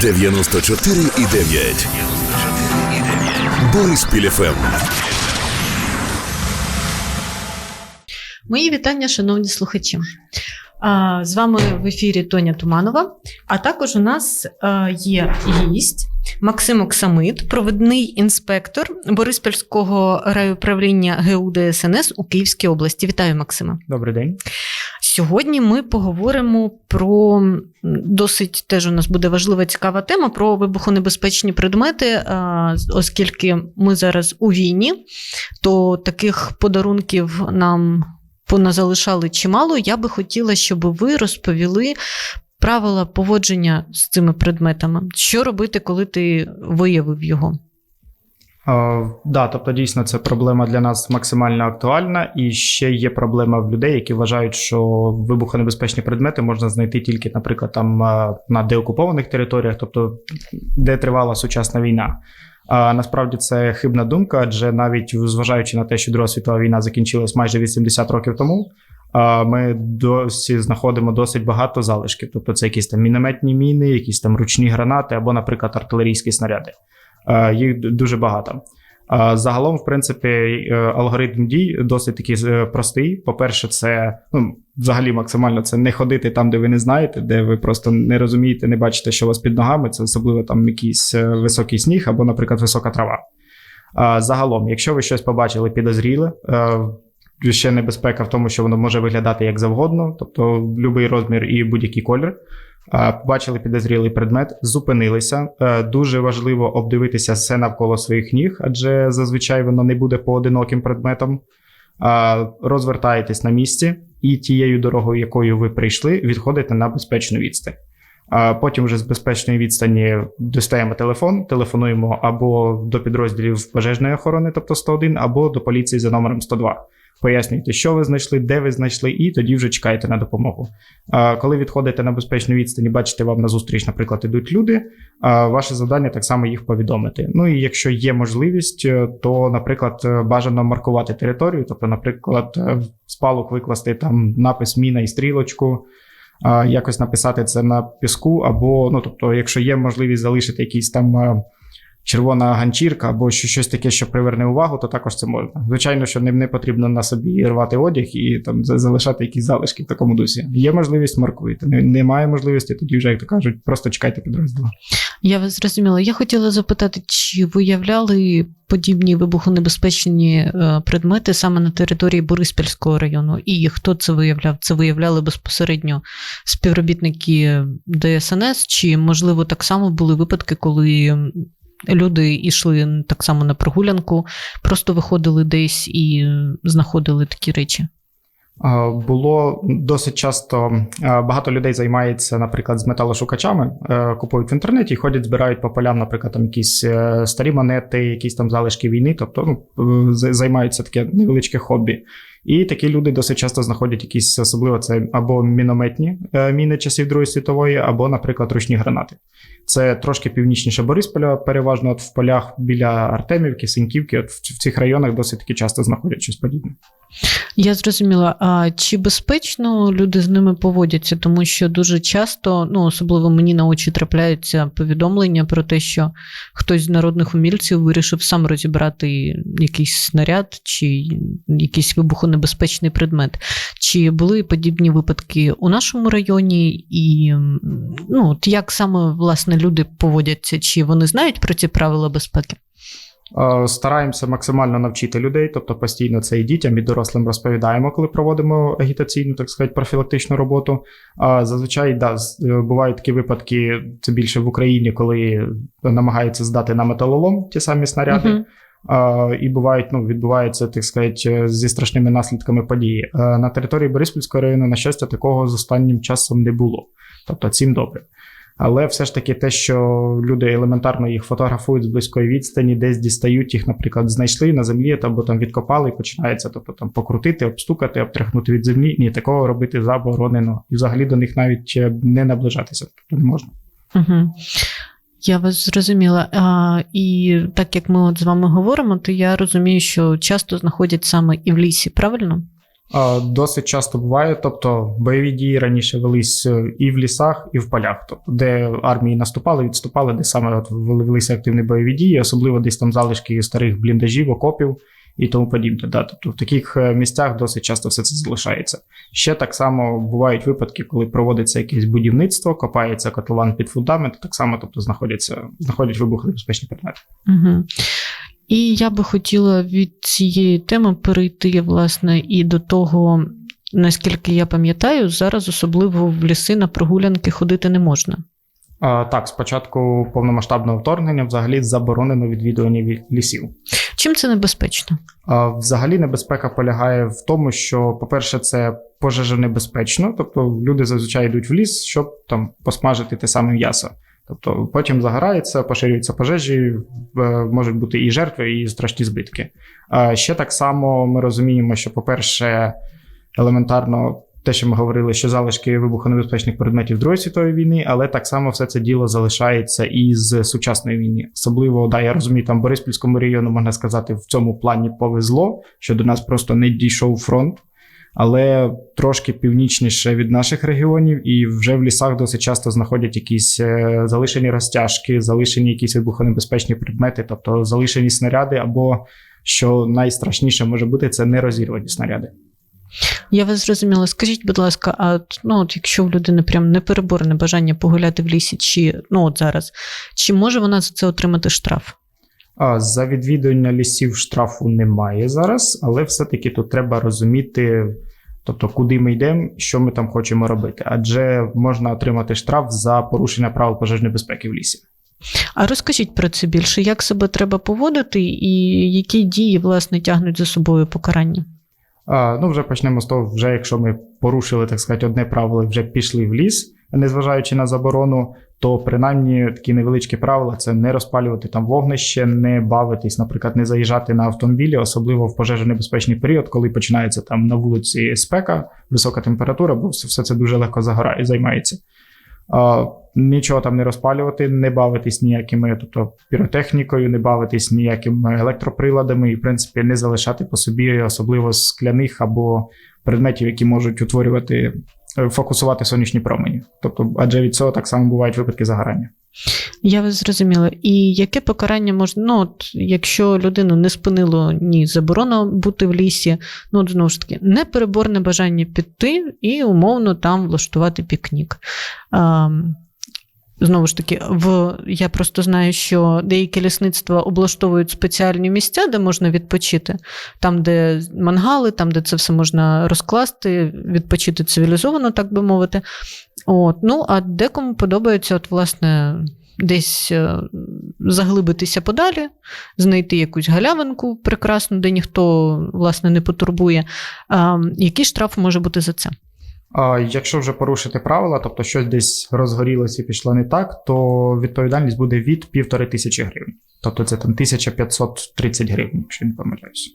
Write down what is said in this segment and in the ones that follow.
94,9. Бориспіль ФМ. Мої вітання, шановні слухачі. З вами в ефірі Тоня Туманова. А також у нас є гість Максим Оксамит, провідний інспектор Бориспільського райуправління ГУ ДСНС у Київській області. Вітаю, Максима. Добрий день. Сьогодні ми поговоримо про досить теж у нас буде важлива цікава тема про вибухонебезпечні предмети, оскільки ми зараз у війні, то таких подарунків нам поназалишали чимало. Я би хотіла, щоб ви розповіли правила поводження з цими предметами. Що робити, коли ти виявив його? А, да, тобто дійсно це проблема для нас максимально актуальна, і ще є проблема в людей, які вважають, що вибухонебезпечні предмети можна знайти тільки, наприклад, там на деокупованих територіях, тобто де тривала сучасна війна. А насправді це хибна думка, адже навіть зважаючи на те, що Друга світова війна закінчилась майже 80 років тому. Ми досі знаходимо досить багато залишків. Тобто це якісь там мінометні міни, якісь там ручні гранати або, наприклад, артилерійські снаряди. Е, Їх дуже багато. Е, Загалом, в принципі, е, алгоритм дій досить такий простий. По-перше, це ну, взагалі максимально це не ходити там, де ви не знаєте, де ви просто не розумієте, не бачите, що у вас під ногами. Це особливо там якийсь високий сніг або, наприклад, висока трава. Загалом, якщо ви щось побачили підозріле, е, ще небезпека в тому, що воно може виглядати як завгодно, тобто будь-який розмір і будь-який колір. Побачили підозрілий предмет, зупинилися. Е, Дуже важливо обдивитися все навколо своїх ніг, адже зазвичай воно не буде поодиноким предметом. Розвертаєтесь на місці і тією дорогою, якою ви прийшли, відходите на безпечну відстань. Е, Потім вже з безпечної відстані достаємо телефон, телефонуємо або до підрозділів пожежної охорони, тобто 101, або до поліції за номером 102. Пояснюйте, що ви знайшли, де ви знайшли, і тоді вже чекаєте на допомогу. А, Коли відходите на безпечну відстані, бачите, вам назустріч, наприклад, ідуть люди. а, Ваше завдання так само їх повідомити. Ну і якщо є можливість, е, то, наприклад, е, бажано маркувати територію, тобто, наприклад, е, в спалок викласти там напис міна і стрілочку. Якось написати це на піску, або ну, тобто, якщо є можливість залишити якісь там червона ганчірка або що- щось таке, що приверне увагу, то також це можна. Звичайно, що не, не потрібно на собі рвати одяг і там залишати якісь залишки в такому дусі. Є можливість маркуйте. Немає можливості, тоді вже, як то кажуть, просто чекайте підрозділу. Я вас зрозуміла. Я хотіла запитати, чи виявляли подібні вибухонебезпечні е, предмети саме на території Бориспільського району? І хто це виявляв? Це виявляли безпосередньо співробітники ДСНС, чи можливо так само були випадки, коли люди йшли так само на прогулянку, просто виходили десь і знаходили такі речі? Було досить часто багато людей займається, наприклад, з металошукачами, е, купують в інтернеті ходять, збирають по полям, наприклад, там якісь е, старі монети, якісь там залишки війни, тобто ну, займаються таке невеличке хобі. І такі люди досить часто знаходять якісь особливо це або мінометні е, міни часів Другої світової, або, наприклад, ручні гранати. Це трошки північніше Борисполя, переважно от в полях біля Артемівки, Синьківки. От в, цих районах досить таки часто знаходять щось подібне. Я зрозуміла. А чи безпечно люди з ними поводяться? Тому що дуже часто, ну особливо мені на очі трапляються повідомлення про те, що хтось з народних умільців вирішив сам розібрати якийсь снаряд чи якийсь вибухонебезпечний предмет. Чи були подібні випадки у нашому районі? І ну, от як саме власне люди поводяться? Чи вони знають про ці правила безпеки? Стараємося максимально навчити людей, тобто постійно це і дітям, і дорослим розповідаємо, коли проводимо агітаційну, так сказати, профілактичну роботу. Зазвичай да, е, бувають такі випадки, це більше в Україні, коли намагаються здати на металолом ті самі снаряди. Мгм. І бувають, ну, відбуваються, так сказати, зі страшними наслідками події. Е, На території Бориспільського району, на щастя, такого з останнім часом не було. Тобто, цим добре. Але все ж таки, те, що люди елементарно їх фотографують з близької відстані, десь дістають їх, наприклад, знайшли на землі або там відкопали, і починається, тобто там покрутити, обстукати, обтряхнути від землі. Ні, такого робити заборонено. І взагалі до них навіть е, не наближатися, тобто не можна. Угу. Я вас зрозуміла. А, і так як ми от з вами говоримо, то я розумію, що часто знаходять саме і в лісі, правильно? Досить часто буває, тобто бойові дії раніше велись е, і в лісах, і в полях, тобто де армії наступали, відступали, де саме от велися активні бойові дії, особливо десь там залишки старих бліндажів, окопів і тому подібне. Да. Тобто в таких е, місцях досить часто все це залишається. Ще так само бувають випадки, коли проводиться якесь будівництво, копається котлован під фундамент, так само тобто знаходяться, знаходять вибухонебезпечні предмети. Угу. І я би хотіла від цієї теми перейти, власне, і до того, наскільки я пам'ятаю, зараз особливо в ліси на прогулянки ходити не можна. А, так, спочатку повномасштабного вторгнення взагалі заборонено відвідування лісів. Чим це небезпечно? А, Взагалі небезпека полягає в тому, що, по-перше, це пожежонебезпечно, тобто люди зазвичай йдуть в ліс, щоб там посмажити те саме м'ясо. Тобто потім загорається, поширюються пожежі, е, можуть бути і жертви, і страшні збитки. А ще так само ми розуміємо, що, по-перше, елементарно те, що ми говорили, що залишки вибухонебезпечних предметів Другої світової війни, але так само все це діло залишається і з сучасної війни. Особливо, да, я розумію, там Бориспільському району можна сказати, в цьому плані повезло, що до нас просто не дійшов фронт. Але трошки північніше від наших регіонів, і вже в лісах досить часто знаходять якісь е, залишені розтяжки, залишені якісь вибухонебезпечні предмети, тобто залишені снаряди, або що найстрашніше може бути, це нерозірвані снаряди. Я вас зрозуміла. Скажіть, будь ласка, а ну, от якщо в людини прям непереборне бажання погуляти в лісі, чи ну от зараз, чи може вона за це отримати штраф? А за відвідування лісів штрафу немає зараз, але все-таки тут треба розуміти, тобто, куди ми йдемо, що ми там хочемо робити. Адже можна отримати штраф за порушення правил пожежної безпеки в лісі. А розкажіть про це більше, як себе треба поводити, і які дії власне тягнуть за собою покарання? Ну, вже почнемо з того, вже якщо ми порушили, так сказати, одне правило, вже пішли в ліс, незважаючи на заборону, то принаймні такі невеличкі правила це не розпалювати там вогнище, не бавитись, наприклад, не заїжджати на автомобілі, особливо в пожежонебезпечний період, коли починається там на вулиці спека, висока температура, бо все це дуже легко загорає, займається. Нічого там не розпалювати, не бавитись ніякими, тобто піротехнікою, не бавитись ніякими електроприладами, і, в принципі, не залишати по собі особливо скляних або предметів, які можуть утворювати, е, фокусувати сонячні промені. Тобто, адже від цього так само бувають випадки загорання. Я вас зрозуміла. І яке покарання можна, ну, от, якщо людину не спинило ні заборона бути в лісі, ну, от, знову ж таки, непереборне бажання піти і умовно там влаштувати пікнік. А, Знову ж таки, в я просто знаю, що деякі лісництва облаштовують спеціальні місця, де можна відпочити, там, де мангали, там, де це все можна розкласти, відпочити цивілізовано, так би мовити. От, ну, а декому подобається, от, власне, десь е, заглибитися подалі, знайти якусь галявинку прекрасну, де ніхто, власне, не потурбує. А, який штраф може бути за це? А якщо вже порушити правила, тобто щось десь розгорілося і пішло не так, то відповідальність буде від півтори тисячі гривень. Тобто це там 1530 гривень, якщо не помиляюся.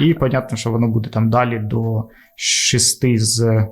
І понятно, що воно буде там далі до 6 з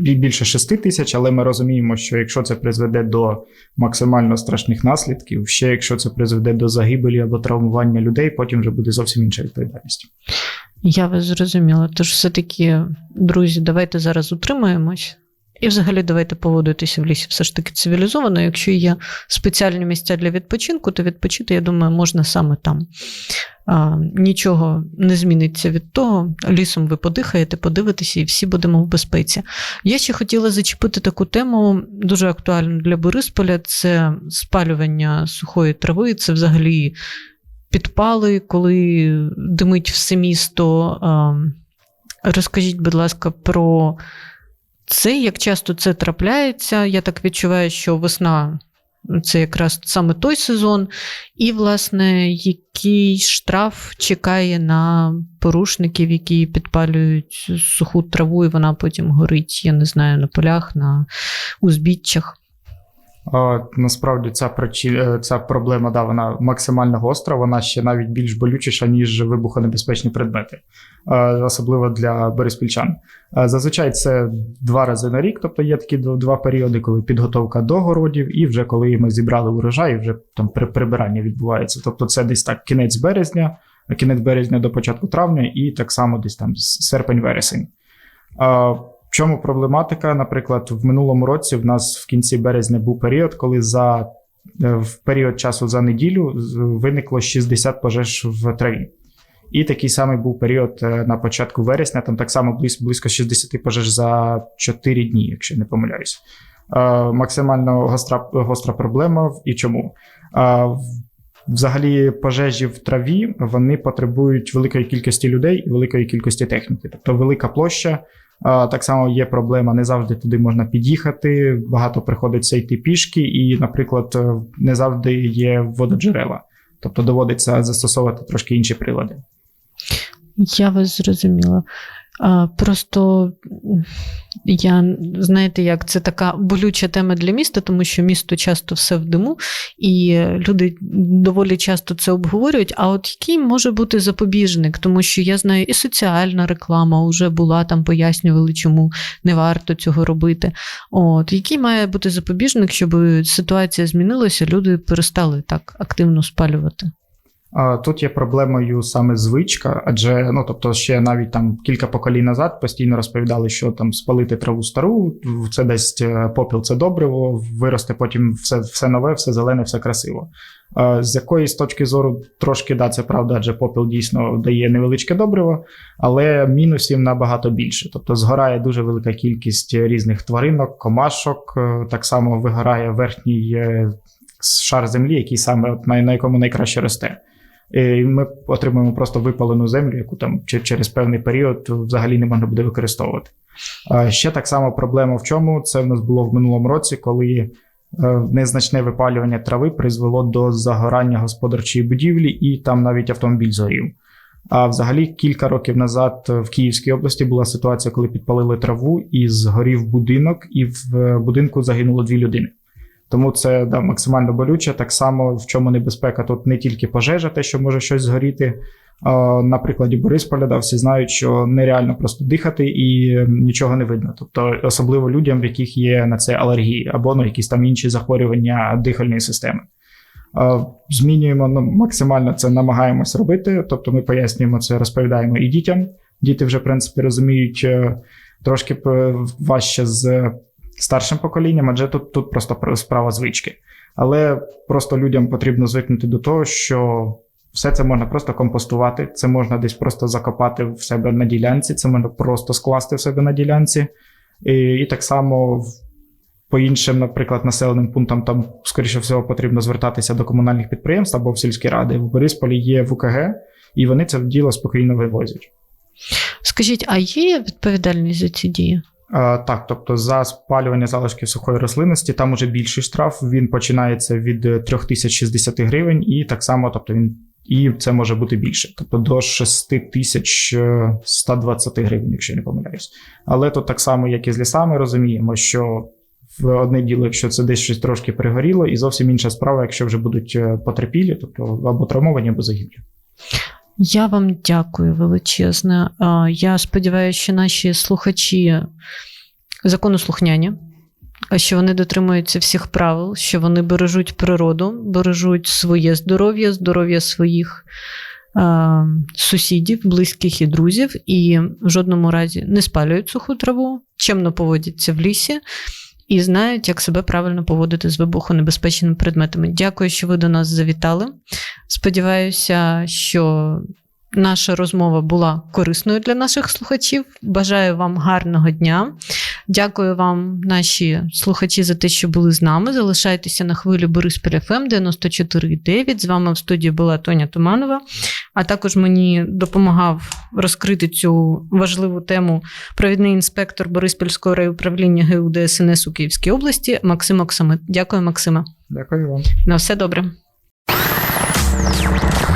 більше 6 тисяч, але ми розуміємо, що якщо це призведе до максимально страшних наслідків, ще якщо це призведе до загибелі або травмування людей, потім вже буде зовсім інша відповідальність. Я вас зрозуміла. Тож все-таки, друзі, давайте зараз утримаємось. І взагалі давайте поводитися в лісі все ж таки цивілізовано. Якщо є спеціальні місця для відпочинку, то відпочити, я думаю, можна саме там. А, Нічого не зміниться від того. Лісом ви подихаєте, подивитеся, і всі будемо в безпеці. Я ще хотіла зачепити таку тему, дуже актуальну для Борисполя: це спалювання сухої трави, це взагалі підпали, коли димить все місто. Розкажіть, будь ласка, про це, як часто це трапляється. Я так відчуваю, що весна це якраз саме той сезон. І, власне, який штраф чекає на порушників, які підпалюють суху траву, і вона потім горить, я не знаю, на полях, на узбіччях. Насправді ця причі... е, ця проблема да, вона максимально гостра, вона ще навіть більш болючіша, ніж вибухонебезпечні предмети, е, особливо для бориспільчан. Е, Зазвичай це два рази на рік, тобто є такі дв- два періоди, коли підготовка до городів, і вже коли ми зібрали урожай, і вже там при- прибирання відбувається. Тобто це десь так кінець березня, кінець березня до початку травня, і так само десь там серпень-вересень. В чому проблематика? Наприклад, в минулому році в нас в кінці березня був період, коли за е, в період часу за неділю виникло 60 пожеж в траві. І такий самий був період е, на початку вересня, там так само близько, близько 60 пожеж за 4 дні, якщо не помиляюсь. Е, Максимально гостра, гостра проблема. І чому? Взагалі, пожежі в траві вони потребують великої кількості людей і великої кількості техніки. Тобто велика площа. Так само є проблема, не завжди туди можна під'їхати. Багато приходиться йти пішки, і, наприклад, е, не завжди є вододжерела. Тобто доводиться застосовувати трошки інші прилади. Я вас зрозуміла. Просто я знаєте, як це така болюча тема для міста, тому що місто часто все в диму, і люди доволі часто це обговорюють. А от який може бути запобіжник? Тому що я знаю, і соціальна реклама вже була там, пояснювали, чому не варто цього робити. От який має бути запобіжник, щоб ситуація змінилася, люди перестали так активно спалювати? Тут є проблемою саме звичка, адже ну тобто ще навіть там кілька поколінь назад постійно розповідали, що там спалити траву стару, це дасть е, попіл, це добриво, виросте потім все, все нове, все зелене, все красиво. З якоїсь точки зору трошки да, це правда, адже попіл дійсно дає невеличке добриво, але мінусів набагато більше. Тобто згорає дуже велика кількість різних тваринок, комашок, е, так само вигорає верхній е, шар землі, який саме от на якому найкраще росте. І ми отримуємо просто випалену землю, яку там через певний період взагалі не можна буде використовувати. Ще так само проблема в чому це в нас було в минулому році, коли е, незначне випалювання трави призвело до загорання господарчої будівлі, і там навіть автомобіль згорів. А взагалі кілька років назад в Київській області була ситуація, коли підпалили траву і згорів будинок, і в е, будинку загинуло дві людини. Тому це да, максимально болюче. Так само в чому небезпека тут не тільки пожежа, те, що може щось згоріти. На прикладі Борисполя, да, всі знають, що нереально просто дихати і е, нічого не видно. Тобто, особливо людям, в яких є на це алергії або ну, якісь там інші захворювання дихальної системи. Змінюємо ну, максимально це намагаємось робити. Тобто, ми пояснюємо це, розповідаємо і дітям. Діти вже, в принципі, розуміють е, трошки важче з старшим поколінням, адже тут, тут просто справа звички. Але просто людям потрібно звикнути до того, що все це можна просто компостувати, це можна десь просто закопати в себе на ділянці, це можна просто скласти в себе на ділянці. І, і так само по іншим, наприклад, населеним пунктам там, скоріше всього, потрібно звертатися до комунальних підприємств або в сільські ради. В Борисполі є ВКГ, і вони це діло спокійно вивозять. Скажіть, а є відповідальність за ці дії? А, так, тобто за спалювання залишків сухої рослинності там уже більший штраф. Він починається від е, 3060 гривень, і так само, тобто він і це може бути більше, тобто до 6120 гривень, якщо не помиляюсь. Але тут так само, як і з лісами, розуміємо, що в одне діло, якщо це десь щось трошки пригоріло, і зовсім інша справа, якщо вже будуть е, потерпілі, тобто або травмовані, або загиблі. Я вам дякую величезне. Я сподіваюся, що наші слухачі законослухняні, а що вони дотримуються всіх правил, що вони бережуть природу, бережуть своє здоров'я, здоров'я своїх сусідів, близьких і друзів, і в жодному разі не спалюють суху траву, чемно поводяться в лісі. І знають, як себе правильно поводити з вибухонебезпечними предметами. Дякую, що ви до нас завітали. Сподіваюся, що наша розмова була корисною для наших слухачів. Бажаю вам гарного дня. Дякую вам, наші слухачі, за те, що були з нами. Залишайтеся на хвилі Бориспіль ФМ 94,9. З вами в студії була Тоня Туманова. А також мені допомагав розкрити цю важливу тему провідний інспектор Бориспільського райуправління ГУ ДСНС у Київській області Максим Оксамит. Дякую, Максиме. Дякую вам. На все добре.